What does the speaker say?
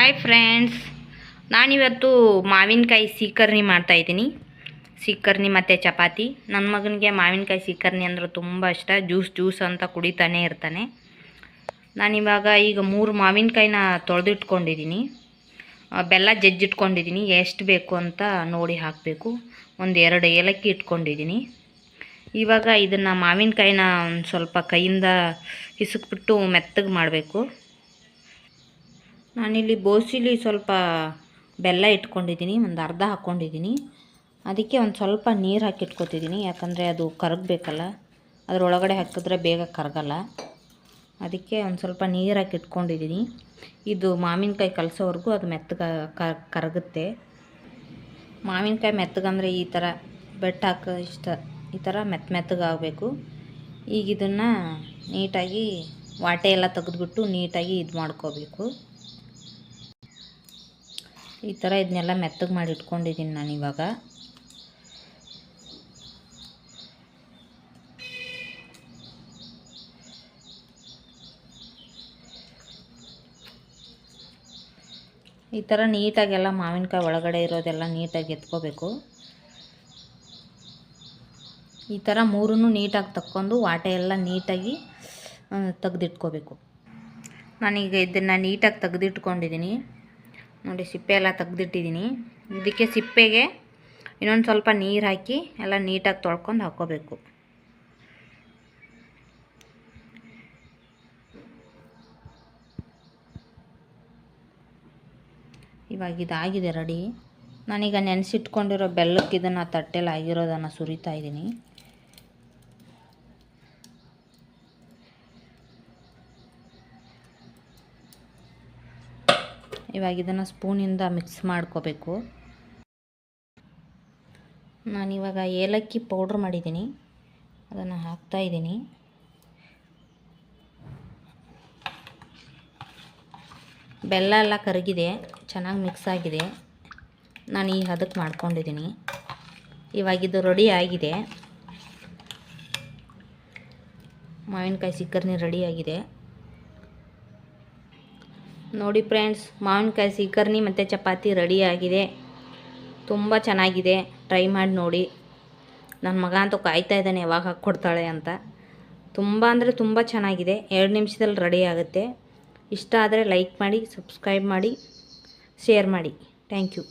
Hi friends ನಾನಿವತ್ತು ಮಾವಿನಕಾಯಿ ಸೀಕರ್ಣಿ ಮಾಡ್ತಾಯಿದ್ದೀನಿ ಸೀಕರ್ಣಿ ಮತ್ತು ಚಪಾತಿ. ನನ್ನ ಮಗನಿಗೆ ಮಾವಿನಕಾಯಿ ಸೀಕರ್ಣಿ ಅಂದರೆ ತುಂಬ ಇಷ್ಟ. ಜ್ಯೂಸ್ ಜ್ಯೂಸ್ ಅಂತ ಕುಡಿತಾನೆ ಇರ್ತಾನೆ. ನಾನಿವಾಗ ಈಗ ಮೂರು ಮಾವಿನಕಾಯಿನ ತೊಳೆದಿಟ್ಕೊಂಡಿದ್ದೀನಿ. ಬೆಲ್ಲ ಜಜ್ಜಿಟ್ಕೊಂಡಿದ್ದೀನಿ. ಎಷ್ಟು ಬೇಕು ಅಂತ ನೋಡಿ ಹಾಕಬೇಕು. ಒಂದು ಎರಡು ಏಲಕ್ಕಿ ಇಟ್ಕೊಂಡಿದ್ದೀನಿ. ಇವಾಗ ಇದನ್ನು ಮಾವಿನಕಾಯಿನ ಒಂದು ಸ್ವಲ್ಪ ಕೈಯಿಂದ ಹಿಸುಕ್ಬಿಟ್ಟು ಮೆತ್ತಗೆ ಮಾಡಬೇಕು. ನಾನಿಲ್ಲಿ ಬೋಸಿಲಿ ಸ್ವಲ್ಪ ಬೆಲ್ಲ ಇಟ್ಕೊಂಡಿದ್ದೀನಿ, ಒಂದು ಅರ್ಧ ಹಾಕ್ಕೊಂಡಿದ್ದೀನಿ ಅದಕ್ಕೆ ಒಂದು ಸ್ವಲ್ಪ ನೀರು ಹಾಕಿ ಇಟ್ಕೊತಿದ್ದೀನಿ ಯಾಕಂದರೆ ಅದು ಕರಗಬೇಕಲ್ಲ. ಅದರೊಳಗಡೆ ಹಾಕಿದ್ರೆ ಬೇಗ ಕರಗಲ್ಲ. ಅದಕ್ಕೆ ಒಂದು ಸ್ವಲ್ಪ ನೀರು ಹಾಕಿ ಇಟ್ಕೊಂಡಿದ್ದೀನಿ ಇದು ಮಾವಿನಕಾಯಿ ಕಲಸೋವರೆಗೂ ಅದು ಮೆತ್ತಗ ಕರಗುತ್ತೆ. ಮಾವಿನಕಾಯಿ ಮೆತ್ತಗಂದರೆ ಈ ಥರ ಬೆಟ್ಟ ಹಾಕೋ ಇಷ್ಟ, ಈ ಥರ ಮೆತ್ತ ಮೆತ್ತಗಾಗಬೇಕು ಈಗ ಇದನ್ನು ನೀಟಾಗಿ ವಾಟೆ ಎಲ್ಲ ತೆಗೆದ್ಬಿಟ್ಟು ನೀಟಾಗಿ ಇದು ಮಾಡ್ಕೋಬೇಕು. ಈ ಥರ ಇದನ್ನೆಲ್ಲ ಮೆತ್ತಗೆ ಮಾಡಿ ಇಟ್ಕೊಂಡಿದ್ದೀನಿ ನಾನು ಇವಾಗ. ಈ ಥರ ನೀಟಾಗೆಲ್ಲ ಮಾವಿನಕಾಯಿ ಒಳಗಡೆ ಇರೋದೆಲ್ಲ ನೀಟಾಗಿ ಎತ್ಕೋಬೇಕು. ಈ ಥರ ಮೂರೂ ನೀಟಾಗಿ ತಕ್ಕೊಂಡು ವಾಟೆ ಎಲ್ಲ ನೀಟಾಗಿ ತೆಗೆದಿಟ್ಕೋಬೇಕು. ನಾನೀಗ ಇದನ್ನು ನೀಟಾಗಿ ತೆಗೆದಿಟ್ಕೊಂಡಿದ್ದೀನಿ. ನೋಡಿ ಸಿಪ್ಪೆ ಎಲ್ಲ ತೆಗ್ದಿಟ್ಟಿದ್ದೀನಿ. ಇದಕ್ಕೆ ಸಿಪ್ಪೆಗೆ ಇನ್ನೊಂದು ಸ್ವಲ್ಪ ನೀರು ಹಾಕಿ ಎಲ್ಲ ನೀಟಾಗಿ ತೊಳ್ಕೊಂಡು ಹಾಕ್ಕೋಬೇಕು ಇವಾಗ ಇದಾಗಿದೆ ರೆಡಿ. ನಾನೀಗ ನೆನೆಸಿಟ್ಕೊಂಡಿರೋ ಬೆಲ್ಲಕ್ಕೆ ಇದನ್ನು ತಟ್ಟೆಲ್ಲ ಆಗಿರೋದನ್ನು ಸುರಿತಾ ಇದ್ದೀನಿ. ಇವಾಗ ಇದನ್ನು ಸ್ಪೂನಿಂದ ಮಿಕ್ಸ್ ಮಾಡ್ಕೋಬೇಕು. ನಾನಿವಾಗ ಏಲಕ್ಕಿ ಪೌಡ್ರ್ ಮಾಡಿದ್ದೀನಿ. ಅದನ್ನು ಹಾಕ್ತಾ ಇದ್ದೀನಿ. ಬೆಲ್ಲ ಎಲ್ಲ ಕರಗಿದೆ, ಚೆನ್ನಾಗಿ ಮಿಕ್ಸ್ ಆಗಿದೆ. ನಾನು ಈ ಹದಕ್ಕೆ ಮಾಡ್ಕೊಂಡಿದ್ದೀನಿ. ಇವಾಗ ಇದು ರೆಡಿ ಆಗಿದೆ. ಮಾವಿನಕಾಯಿ ಸಿಕ್ಕರ್ನಿ ರೆಡಿ ಆಗಿದೆ. ನೋಡಿ ಫ್ರೆಂಡ್ಸ್ ಮಾವಿನಕಾಯಿ ಸೀಕರ್ಣಿ ಮತ್ತು ಚಪಾತಿ ರೆಡಿ ಆಗಿದೆ. ತುಂಬ ಚೆನ್ನಾಗಿದೆ. ಟ್ರೈ ಮಾಡಿ ನೋಡಿ. ನನ್ನ ಮಗ ಅಂತೂ ಕಾಯ್ತಾ ಇದ್ದಾನೆ, ಯಾವಾಗ ಹಾಕ್ಕೊಡ್ತಾಳೆ ಅಂತ. ತುಂಬ ಅಂದರೆ ತುಂಬ ಚೆನ್ನಾಗಿದೆ. ಎರಡು ನಿಮಿಷದಲ್ಲಿ ರೆಡಿ ಆಗುತ್ತೆ. ಇಷ್ಟ ಆದರೆ ಲೈಕ್ ಮಾಡಿ ಸಬ್ಸ್ಕ್ರೈಬ್ ಮಾಡಿ ಶೇರ್ ಮಾಡಿ. Thank you